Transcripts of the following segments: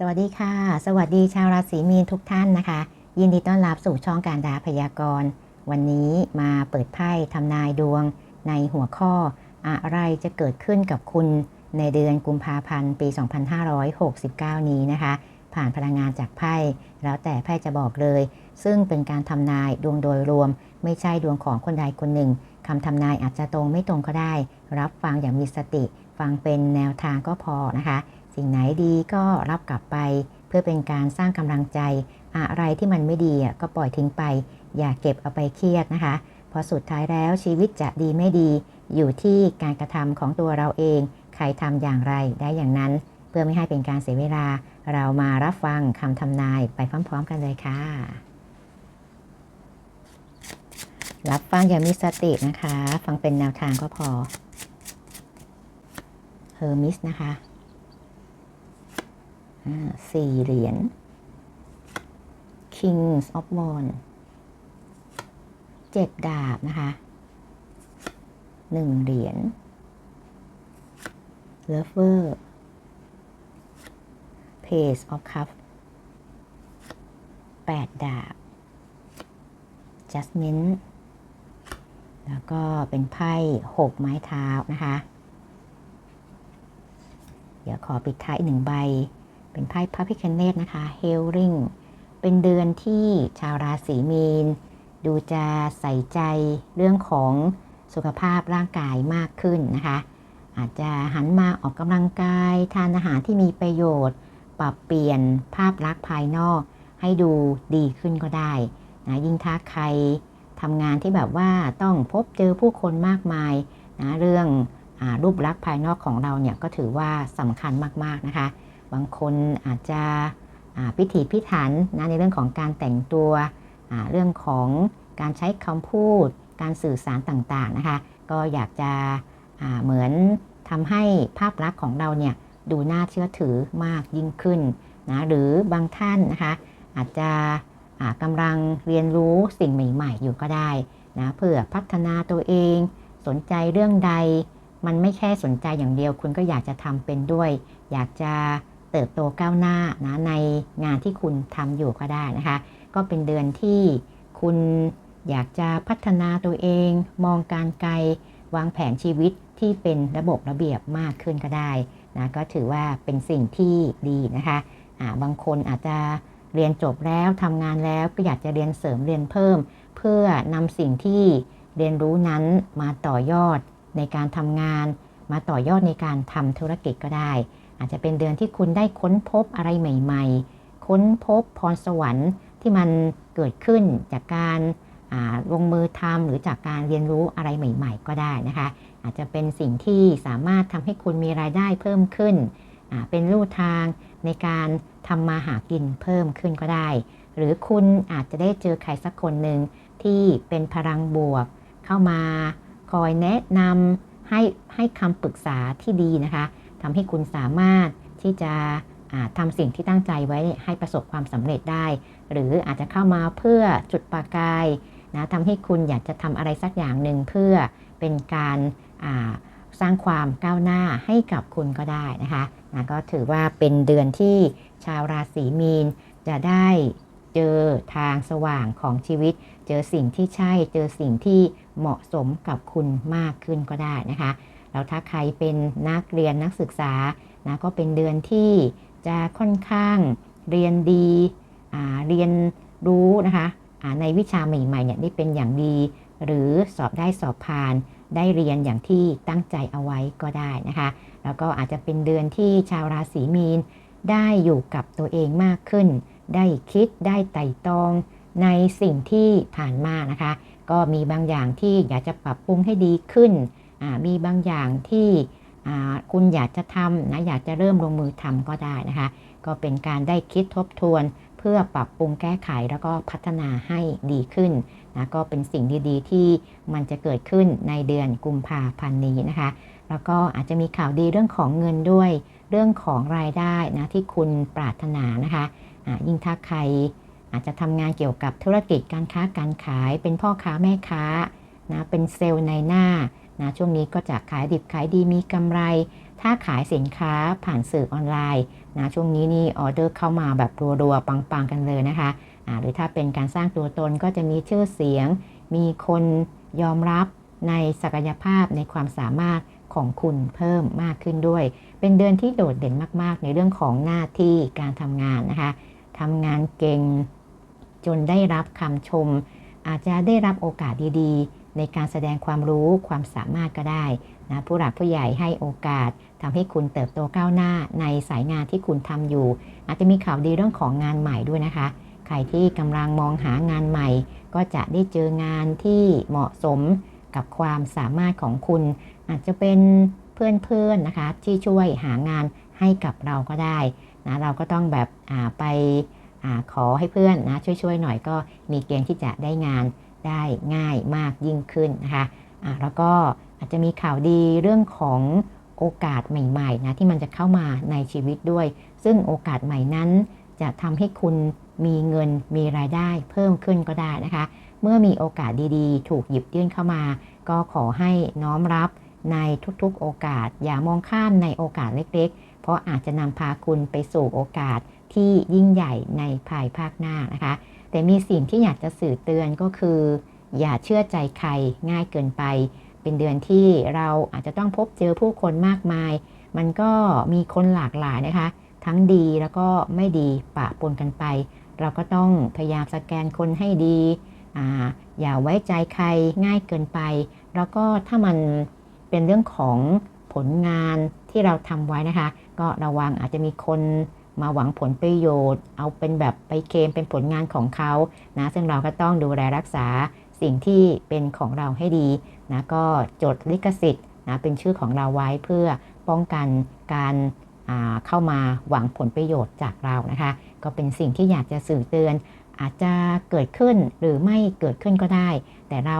สวัสดีค่ะ สวัสดีชาวราศีมีนทุกท่านนะคะ ยินดีต้อนรับสู่ช่องการดาพยากรณ์ วันนี้มาเปิดไพ่ทำนายดวง ในหัวข้อ อะไรจะเกิดขึ้นกับคุณในเดือนกุมภาพันธ์ปี 2569 นี้นะคะ ผ่านพลังงานจากไพ่ แล้วแต่ไพ่จะบอกเลย ซึ่งเป็นการทำนายดวงโดยรวม ไม่ใช่ดวงของคนใดคนหนึ่งคำทำนายอาจจะตรงไม่ตรงก็ได้ รับฟังอย่างมีสติ ฟังเป็นแนวทางก็พอนะคะ สิ่งไหนดีก็รับกลับไป เพื่อเป็นการสร้างกำลังใจ อะไรที่มันไม่ดีก็ปล่อยทิ้งไป อย่าเก็บเอาไปเครียดนะคะ เพราะสุดท้ายแล้วชีวิตจะดีไม่ดี อยู่ที่การกระทำของตัวเราเอง ใครทำอย่างไรได้อย่างนั้น เพื่อไม่ให้เป็นการเสียเวลา เรามารับฟังคำทำนายไปพร้อม ๆ กันเลยค่ะรับฟังอย่างมีสตินะคะ ฟังเป็นแนวทางก็พอเฮอร์มิสนะคะ สี่เหรียญ Kings of Wands เจ็ดดาบนะคะหนึ่งเหรียญ Lover Page of Cups แปดดาบ Judgment แล้วก็เป็นไพ่หกไม้เท้านะคะ เดี๋ยวขอปิดท้ายหนึ่งใบ เป็นไพ่พระพิคเนตนะคะ Healing เป็นเดือนที่ชาวราศีมีน ดูจะใส่ใจเรื่องของสุขภาพร่างกายมากขึ้นนะคะ อาจจะหันมาออกกำลังกาย ทานอาหารที่มีประโยชน์ ปรับเปลี่ยนภาพลักษณ์ภายนอก ให้ดูดีขึ้นก็ได้นะยิ่งถ้าใครทำงานที่แบบว่าต้องพบเจอผู้คนมากมายนะเรื่องอรูปลักษณ์ภายนอกของเราเนี่ยก็ถือว่าสำคัญมากๆนะคะ บางคนอาจจะพิถีพิถันนะในเรื่องของการแต่งตัวเรื่องของการใช้คำพูด การสื่อสารต่างๆนะคะ ก็อยากจะเหมือนทำให้ภาพลักษณ์ของเราเนี่ยดูน่าเชื่อถือมากยิ่งขึ้นนะหรือบางท่านนะคะ อาจจะกำลังเรียนรู้สิ่งใหม่ ๆ อยู่ก็ได้นะเพื่อพัฒนาตัวเอง สนใจเรื่องใด มันไม่แค่สนใจอย่างเดียว คุณก็อยากจะทำเป็นด้วย อยากจะ เติบโตก้าวหน้านะในงานที่คุณทำอยู่ก็ได้นะคะ ก็เป็นเดือนที่คุณอยากจะพัฒนาตัวเอง มองการไกลวางแผนชีวิตที่เป็นระบบระเบียบมากขึ้นก็ได้นะก็ถือว่าเป็นสิ่งที่ดีนะคะะบางคนอาจจะเรียนจบแล้วทำงานแล้วก็อยากจะเรียนเสริมเรียนเพิ่ม เพื่อนำสิ่งที่เรียนรู้นั้นมาต่อยอดในการทำงาน มาต่อยอดในการทำธุรกิจก็ได้ อาจจะเป็นเดือนที่คุณได้ค้นพบอะไรใหม่ ๆ ค้นพบพรสวรรค์ที่มันเกิดขึ้นจากการลงมือทำหรือจากการเรียนรู้อะไรใหม่ ๆ ก็ได้นะคะ อาจจะเป็นสิ่งที่สามารถทำให้คุณมีรายได้เพิ่มขึ้น เป็นลู่ทางในการทำมาหากินเพิ่มขึ้นก็ได้ หรือคุณอาจจะได้เจอใครสักคนหนึ่งที่เป็นพลังบวก เข้ามาคอยแนะนำให้ให้คำปรึกษาที่ดีนะคะ ทำให้คุณสามารถที่จะทำสิ่งที่ตั้งใจไว้ให้ประสบความสำเร็จได้ หรืออาจจะเข้ามาเพื่อจุดประกายนะทำให้คุณอยากจะทำอะไรสักอย่างหนึ่งเพื่อเป็นการสร้างความก้าวหน้าให้กับคุณก็ได้นะคะนะก็ถือว่าเป็นเดือนที่ชาวราศีมีนจะได้เจอทางสว่างของชีวิต เจอสิ่งที่ใช่ เจอสิ่งที่เหมาะสมกับคุณมากขึ้นก็ได้นะคะ แล้วถ้าใครเป็นนักเรียนนักศึกษานะก็เป็นเดือนที่จะค่อนข้างเรียนดีเรียนรู้นะคะในวิชาใหม่ๆเนี่ยได้เป็นอย่างดี หรือสอบได้สอบผ่านได้เรียนอย่างที่ตั้งใจเอาไว้ก็ได้นะคะ แล้วก็อาจจะเป็นเดือนที่ชาวราศีมีนได้อยู่กับตัวเองมากขึ้น ได้คิดได้ไต่ตองในสิ่งที่ผ่านมานะคะ ก็มีบางอย่างที่อยากจะปรับปรุงให้ดีขึ้น มีบางอย่างที่คุณอยากจะทำนะอยากจะเริ่มลงมือทำก็ได้นะคะ ก็เป็นการได้คิดทบทวน เพื่อปรับปรุงแก้ไขแล้วก็พัฒนาให้ดีขึ้นนะก็เป็นสิ่งดีๆ ที่มันจะเกิดขึ้นในเดือนกุมภาพันธ์นี้นะคะ แล้วก็อาจจะมีข่าวดีเรื่องของเงินด้วย เรื่องของรายได้นะที่คุณปรารถนานะคะะยิ่งถ้าใครอาจจะทำงานเกี่ยวกับธุรกิจการค้าการขาย เป็นพ่อค้าแม่ค้านะเป็นเซลล์ในหน้า นะช่วงนี้ก็จะขายดิบขายดีมีกำไร ถ้าขายสินค้าผ่านสื่อออนไลน์นะช่วงนี้นี่ออเดอร์เข้ามาแบบรัวๆปังๆกันเลยนะคะะหรือถ้าเป็นการสร้างตัวตนก็จะมีชื่อเสียง มีคนยอมรับในศักยภาพในความสามารถของคุณเพิ่มมากขึ้นด้วย เป็นเดือนที่โดดเด่นมาก ๆ ในเรื่องของหน้าที่การทำงานนะคะทำงานเก่งจนได้รับคำชม อาจจะได้รับโอกาสดีๆ ในการแสดงความรู้ความสามารถก็ได้นะผู้หลักผู้ใหญ่ให้โอกาสทำให้คุณเติบโตก้าวหน้าในสายงานที่คุณทำอยู่ อาจจะมีข่าวดีเรื่องของงานใหม่ด้วยนะคะ ใครที่กำลังมองหางานใหม่ ก็จะได้เจองานที่เหมาะสมกับความสามารถของคุณ อาจจะเป็นเพื่อนๆนะคะ ที่ช่วยหางานให้กับเราก็ได้นะเราก็ต้องแบบไปอขอให้เพื่อนนะช่วยๆหน่อยก็มีเกณฑ์ที่จะได้งาน ได้ง่ายมากยิ่งขึ้นนะคะะแล้วก็อาจจะมีข่าวดีเรื่องของโอกาสใหม่ๆนะที่มันจะเข้ามาในชีวิตด้วย ซึ่งโอกาสใหม่นั้น จะทำให้คุณมีเงินมีรายได้เพิ่มขึ้นก็ได้นะคะ เมื่อมีโอกาสดีๆ ถูกหยิบยื่นเข้ามา ก็ขอให้น้อมรับในทุกๆโอกาส อย่ามองข้ามในโอกาสเล็กๆ เพราะอาจจะนำพาคุณไปสู่โอกาสที่ยิ่งใหญ่ในภายภาคหน้านะคะ แต่มีสิ่งที่อยากจะสื่อเตือนก็คือ อย่าเชื่อใจใครง่ายเกินไป เป็นเดือนที่เราอาจจะต้องพบเจอผู้คนมากมาย มันก็มีคนหลากหลายนะคะ ทั้งดีแล้วก็ไม่ดีปะปนกันไป เราก็ต้องพยายามสแกนคนให้ดีออย่าไว้ใจใครง่ายเกินไป แล้วก็ถ้ามันเป็นเรื่องของผลงานที่เราทำไว้นะคะ ก็ระวังอาจจะมีคน มาหวังผลประโยชน์ เอาเป็นแบบไปเคมเป็นผลงานของเขานะซึ่งเราก็ต้องดูแลรักษาสิ่งที่เป็นของเราให้ดีนะก็จดลิขสิทธิ์นะเป็นชื่อของเราไว้เพื่อป้องกันการเข้ามาหวังผลประโยชน์จากเรานะคะ ก็เป็นสิ่งที่อยากจะสื่อเตือน อาจจะเกิดขึ้นหรือไม่เกิดขึ้นก็ได้ แต่เรา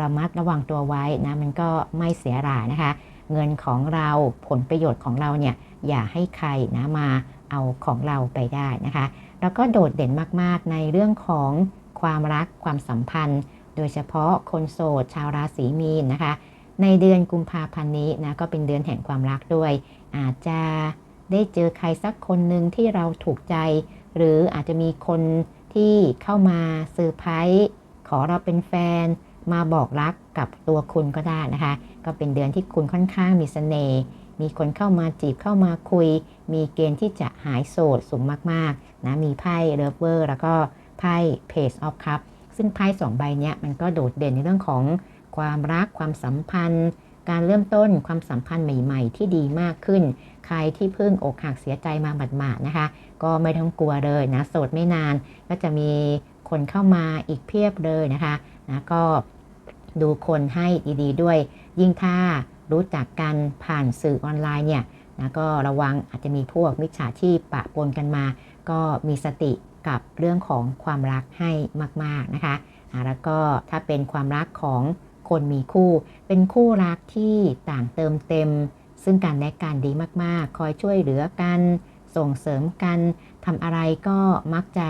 ระมัดระวังตัวไว้นะมันก็ไม่เสียหายนะคะ เงินของเราผลประโยชน์ของเราเนี่ยอย่าให้ใครนะมา เอาของเราไปได้นะคะ แล้วก็โดดเด่นมากๆในเรื่องของความรักความสัมพันธ์ โดยเฉพาะคนโสดชาวราศีมีนนะคะ ในเดือนกุมภาพันธ์นี้นะก็เป็นเดือนแห่งความรักด้วย อาจจะได้เจอใครสักคนหนึ่งที่เราถูกใจ หรืออาจจะมีคนที่เข้ามาเซอร์ไพรส์ขอเราเป็นแฟน มาบอกรักกับตัวคุณก็ได้นะคะ ก็เป็นเดือนที่คุณค่อนข้างมีสเสน่ห์มีคนเข้ามาจีบเข้ามาคุย มีเกณฑ์ที่จะหายโสดสูงมากๆนะมีไพ่เลิฟเวอร์แล้วก็ไพ่เพจออฟคัพซึ่งไพ่สองใบนี้มันก็โดดเด่นในเรื่องของความรักความสัมพันธ์ การเริ่มต้นความสัมพันธ์ใหม่ ๆ ที่ดีมากขึ้น ใครที่เพิ่งอกหักเสียใจมาหมาดๆนะคะ ก็ไม่ต้องกลัวเลยนะโสดไม่นานก็จะมีคนเข้ามาอีกเพียบเลยนะคะนะก็ดูคนให้ดีๆด้วย ยิ่งถ้ารู้จักกันผ่านสื่อออนไลน์เนี่ย นะก็ระวังอาจจะมีพวกมิจฉาชีพปะปนกันมา ก็มีสติกับเรื่องของความรักให้มาก ๆ นะคะแล้วก็ถ้าเป็นความรักของคนมีคู่ เป็นคู่รักที่ต่างเติมเต็ม ซึ่งกันและกันดีมาก ๆ คอยช่วยเหลือกัน ส่งเสริมกันทำอะไรก็มักจะ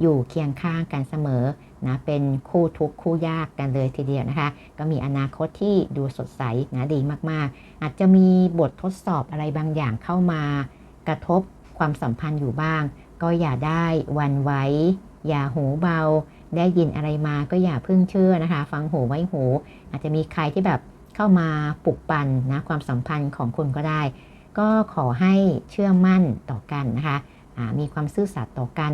อยู่เคียงข้างกันเสมอนะเป็นคู่ทุกคู่ยากกันเลยทีเดียวนะคะ ก็มีอนาคตที่ดูสดใสนะดีมาก ๆ อาจจะมีบททดสอบอะไรบางอย่างเข้ามากระทบความสัมพันธ์อยู่บ้าง ก็อย่าได้วันไว้ อย่าหูเบา ได้ยินอะไรมาก็อย่าพึ่งเชื่อนะคะ ฟังหูไว้หู อาจจะมีใครที่แบบเข้ามาปลุกปั่นนะความสัมพันธ์ของคุณก็ได้ ก็ขอให้เชื่อมั่นต่อกันนะคะมีความซื่อสัตย์ต่อกัน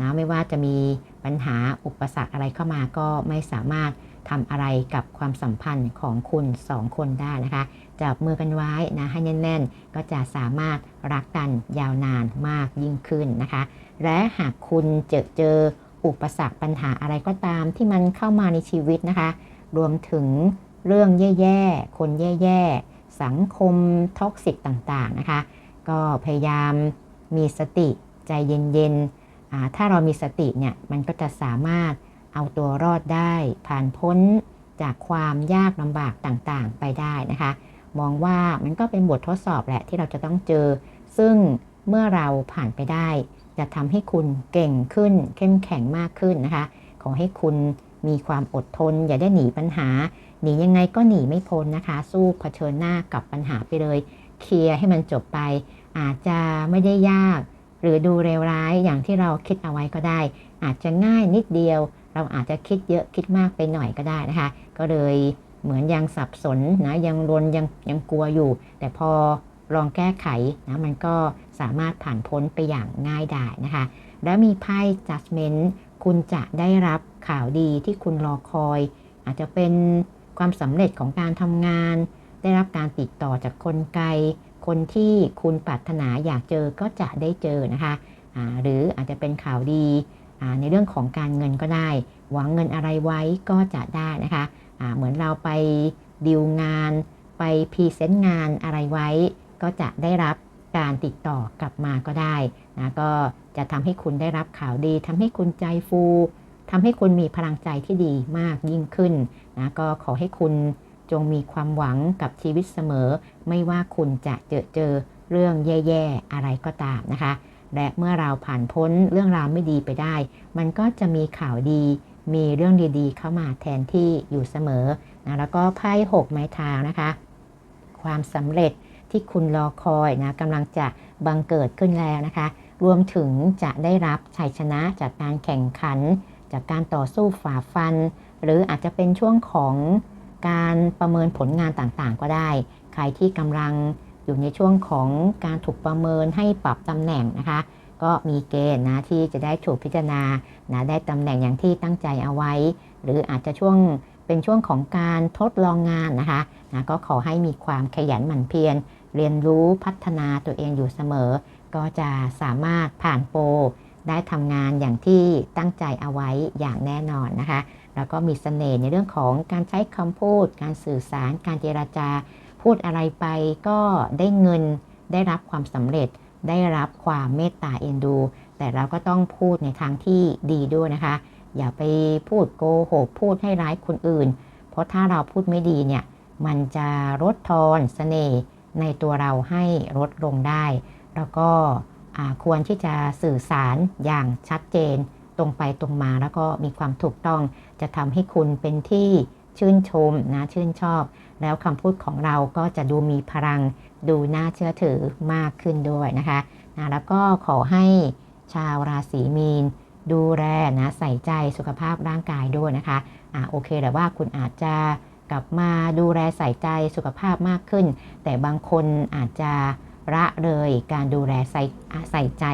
นะไม่ว่าจะมีปัญหาอุปสรรคอะไรเข้ามาก็ไม่สามารถทำอะไรกับความสัมพันธ์ของคุณสองคนได้นะคะ จับมือกันไว้นะให้แน่นๆ ก็จะสามารถรักกันยาวนานมากยิ่งขึ้นนะคะ และหากคุณเจอเจออุปสรรคปัญหาอะไรก็ตามที่มันเข้ามาในชีวิตนะคะ รวมถึงเรื่องแย่ๆ คนแย่ๆ สังคมท็อกซิกต่างๆนะคะ ก็พยายามมีสติใจเย็นๆ ถ้าเรามีสติเนี่ยมันก็จะสามารถเอาตัวรอดได้ ผ่านพ้นจากความยากลำบากต่างๆ ไปได้นะคะ มองว่ามันก็เป็นบททดสอบแหละที่เราจะต้องเจอ ซึ่งเมื่อเราผ่านไปได้ จะทำให้คุณเก่งขึ้น เข้มแข็งมากขึ้นนะคะ ขอให้คุณมีความอดทน อย่าได้หนีปัญหา หนียังไงก็หนีไม่พ้นนะคะ สู้เผชิญหน้ากับปัญหาไปเลย เคลียร์ให้มันจบไป อาจจะไม่ได้ยาก หรือดูเลวร้ายอย่างที่เราคิดเอาไว้ก็ได้ อาจจะง่ายนิดเดียว เราอาจจะคิดเยอะคิดมากไปหน่อยก็ได้นะคะ ก็เลย เหมือนยังสับสนนะยังรนยังยังกลัวอยู่ แต่พอลองแก้ไขนะมันก็สามารถผ่านพ้นไปอย่างง่ายไดายนะคะ แล้วมีไพ่ judgment คุณจะได้รับข่าวดีที่คุณรอคอย อาจจะเป็นความสำเร็จของการทำงาน ได้รับการติดต่อจากคนไกล คนที่คุณปรารถนาอยากเจอก็จะได้เจอนะคะะหรืออาจจะเป็นข่าวดีในเรื่องของการเงินก็ได้ หวังเงินอะไรไว้ก็จะได้นะคะ เหมือนเราไปดีลงาน ไปพรีเซนต์งานอะไรไว้ ก็จะได้รับการติดต่อกลับมาก็ได้นะก็จะทำให้คุณได้รับข่าวดีทำให้คุณใจฟูทำให้คุณมีพลังใจที่ดีมากยิ่งขึ้นนะก็ขอให้คุณจงมีความหวังกับชีวิตเสมอ ไม่ว่าคุณจะเจอเจอเรื่องแย่ๆอะไรก็ตามนะคะ และเมื่อเราผ่านพ้นเรื่องราวไม่ดีไปได้ มันก็จะมีข่าวดี มีเรื่องดีๆ เข้ามาแทนที่อยู่เสมอนะแล้วก็ไพ่หกไม้เท้านะคะ ความสำเร็จที่คุณรอคอยนะกำลังจะบังเกิดขึ้นแล้วนะคะ รวมถึงจะได้รับชัยชนะจากการแข่งขัน จากการต่อสู้ฝ่าฟัน หรืออาจจะเป็นช่วงของการประเมินผลงานต่างๆ ก็ได้ ใครที่กำลังอยู่ในช่วงของการถูกประเมินให้ปรับตำแหน่งนะคะ ก็มีเกณฑ์นะที่จะได้ถูกพิจารณานะได้ตำแหน่งอย่างที่ตั้งใจเอาไว้ หรืออาจจะช่วงเป็นช่วงของการทดลองงานนะคะนะก็ขอให้มีความขยันหมั่นเพียรเรียนรู้พัฒนาตัวเองอยู่เสมอ ก็จะสามารถผ่านโปรได้ทำงานอย่างที่ตั้งใจเอาไว้อย่างแน่นอนนะคะ แล้วก็มีสเสน่ห์ในเรื่องของการใช้คำพูด การสื่อสาร การเจราจา พูดอะไรไปก็ได้เงินได้รับความสำเร็จ ได้รับความเมตตาเอ็นดู แต่เราก็ต้องพูดในทางที่ดีด้วยนะคะ อย่าไปพูดโกหกพูดให้ร้ายคนอื่น เพราะถ้าเราพูดไม่ดีเนี่ยมันจะลดทอนสเสน่ห์ในตัวเราให้ลดลงได้ แล้วก็ควรที่จะสื่อสารอย่างชัดเจนตรงไปตรงมาแล้วก็มีความถูกต้อง จะทำให้คุณเป็นที่ชื่นชมนะชื่นชอบ แล้วคำพูดของเราก็จะดูมีพลังดูน่าเชื่อถือมากขึ้นด้วยนะคะนะแล้วก็ขอให้ชาวราศีมีน ดูแลนะใส่ใจสุขภาพร่างกายด้วยนะคะอ่าโอเคแต่ว่าคุณอาจจะกลับมาดูแลใส่ใจสุขภาพมากขึ้น แต่บางคนอาจจะละเลยการดูแลใส่ใส่ใจ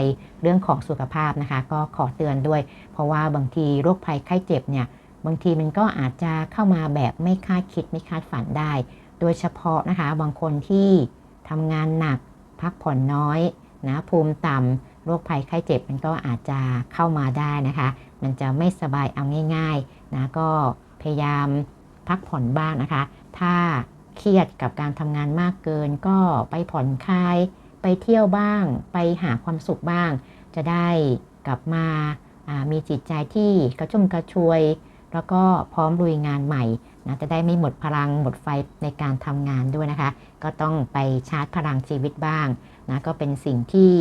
เรื่องของสุขภาพนะคะ ก็ขอเตือนด้วย เพราะว่าบางทีโรคภัยไข้เจ็บเนี่ย บางทีมันก็อาจจะเข้ามาแบบไม่คาดคิดไม่คาดฝันได้ โดยเฉพาะนะคะบางคนที่ทำงานหนักพักผ่อนน้อยนะภูมิต่ำโรคภัยไข้เจ็บมันก็อาจจะเข้ามาได้นะคะ มันจะไม่สบายเอาง่ายๆนะก็พยายามพักผ่อนบ้างนะคะ ถ้าเครียดกับการทำงานมากเกิน ก็ไปผ่อนคลาย ไปเที่ยวบ้าง ไปหาความสุขบ้าง จะได้กลับมามีจิตใจที่กระชุ่มกระชวย แล้วก็พร้อมลุยงานใหม่นะจะได้ไม่หมดพลังหมดไฟในการทำงานด้วยนะคะ ก็ต้องไปชาร์จพลังชีวิตบ้างนะก็เป็นสิ่งที่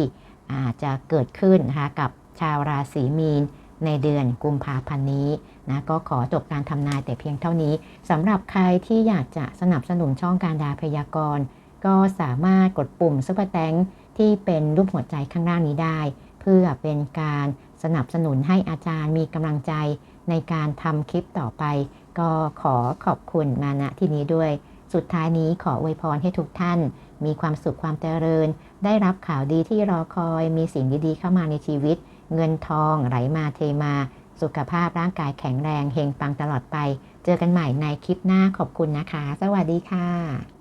อาจจะเกิดขึ้นนะคะกับชาวราศีมีนในเดือนกุมภาพันธ์นี้นะก็ขอจบการทำนายแต่เพียงเท่านี้สำหรับใครที่อยากจะสนับสนุนช่องการดาพยากรณ์ก็สามารถกดปุ่มซุปเปอร์แตงที่เป็นรูปหัวใจข้างล่างนี้ได้ เพื่อเป็นการสนับสนุนให้อาจารย์มีกำลังใจ ในการทำคลิปต่อไป ก็ขอขอบคุณมาณที่นี้ด้วย สุดท้ายนี้ขออวยพรให้ทุกท่าน มีความสุขความเจริญ ได้รับข่าวดีที่รอคอย มีสิ่งดีๆเข้ามาในชีวิต เงินทองไหลมาเทมา สุขภาพร่างกายแข็งแรงเฮงปังตลอดไป เจอกันใหม่ในคลิปหน้าขอบคุณนะคะ สวัสดีค่ะ